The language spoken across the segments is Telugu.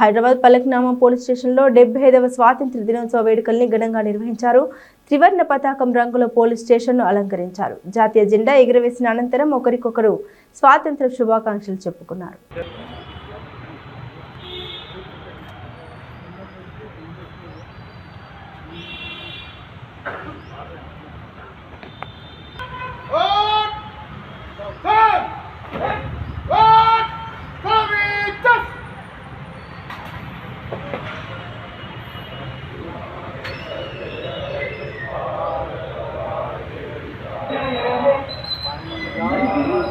హైదరాబాద్ పలక్నామా పోలీస్ స్టేషన్లో డెబ్బై ఐదవ స్వాతంత్ర దినోత్సవ వేడుకల్ని ఘనంగా నిర్వహించారు. త్రివర్ణ పతాకం రంగుల పోలీస్ స్టేషన్ను అలంకరించారు. జాతీయ జెండా ఎగురవేసిన అనంతరం ఒకరికొకరు స్వాతంత్ర శుభాకాంక్షలు చెప్పుకున్నారు.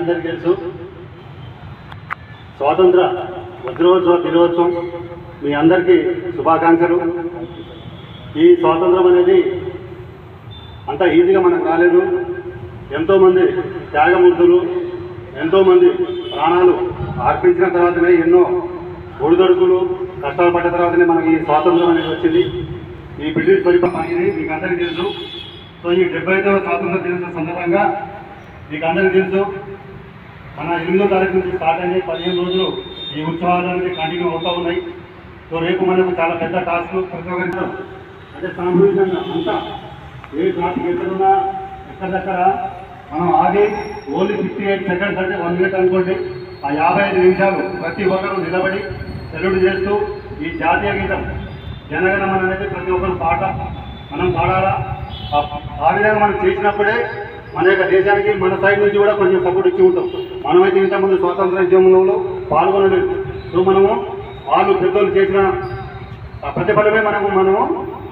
అందరికీ తెలుసు. స్వాతంత్ర వజ్రోత్సవ దినోత్సవం మీ అందరికీ శుభాకాంక్షలు. ఈ స్వాతంత్రం అనేది అంత ఈజీగా మనకు రాలేదు. ఎంతోమంది త్యాగమూర్తులు ఎంతోమంది ప్రాణాలు అర్పించిన తర్వాతనే ఎన్నో ఒడిదొడుకులు కష్టాలు పడ్డ తర్వాతనే మనకి ఈ స్వాతంత్రం అనేది వచ్చింది. ఈ బ్రిటిష్ పరిపాలన అనేది మీకు అందరికీ తెలుసు. సో ఈ డెబ్బై ఐదవ స్వాతంత్ర దినోత్సవ సందర్భంగా మీకు అందరికీ తెలుసు. మన ఎనిమిదో తారీఖు నుంచి స్టార్ట్ అయ్యి పదిహేను రోజులు ఈ ఉత్సవాలు అనేది కంటిన్యూ అవుతూ ఉన్నాయి. సో రేపు మనకు చాలా పెద్ద టాస్క్ ప్రతి ఒక్కరికి అంటే సామూహికంగా అంతా ఏ ట్రాఫిక్ ఎక్కడున్నా ఎక్కడెక్కడ మనం ఆగి ఓన్లీ ఫిఫ్టీ ఎయిట్ సెకండ్స్ అంటే వన్ మినిట్ అనుకోండి. ఆ యాభై ఐదు నిమిషాలు ప్రతి ఒక్కరు నిలబడి సెల్యూట్ చేస్తూ ఈ జాతీయ గీతం జనగణమన అనేది ప్రతి ఒక్కరు పాట మనం పాడాలా? ఆ విధంగా మనం చేసినప్పుడే మన యొక్క దేశానికి మన సైడ్ నుంచి కూడా కొంచెం సపోర్ట్ ఇచ్చి ఉంటాం. మనమైతే ఇంతకుముందు స్వాతంత్ర ఉద్యమంలో పాల్గొనలేదు. సో మనము వాళ్ళు పెద్దోళ్ళు చేసిన ప్రతిఫలమే మనము మనము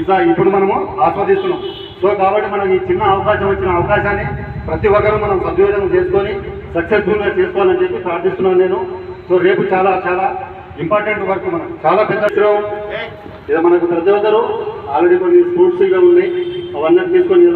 ఇసా ఇప్పుడు మనము ఆస్వాదిస్తున్నాం. సో కాబట్టి మనకి చిన్న అవకాశం వచ్చిన అవకాశాన్ని ప్రతి ఒక్కరూ మనం సద్వినియోగం చేసుకొని సక్సెస్ఫుల్గా చేసుకోవాలని చెప్పి ప్రార్థిస్తున్నాను నేను. సో రేపు చాలా చాలా ఇంపార్టెంట్ వర్క్ మనం. చాలా పెద్ద ఇది మనకు ప్రతి ఒక్కరు ఆల్రెడీ కొన్ని స్పోర్ట్స్ ఇక ఉన్నాయి. అవన్నీ తీసుకొని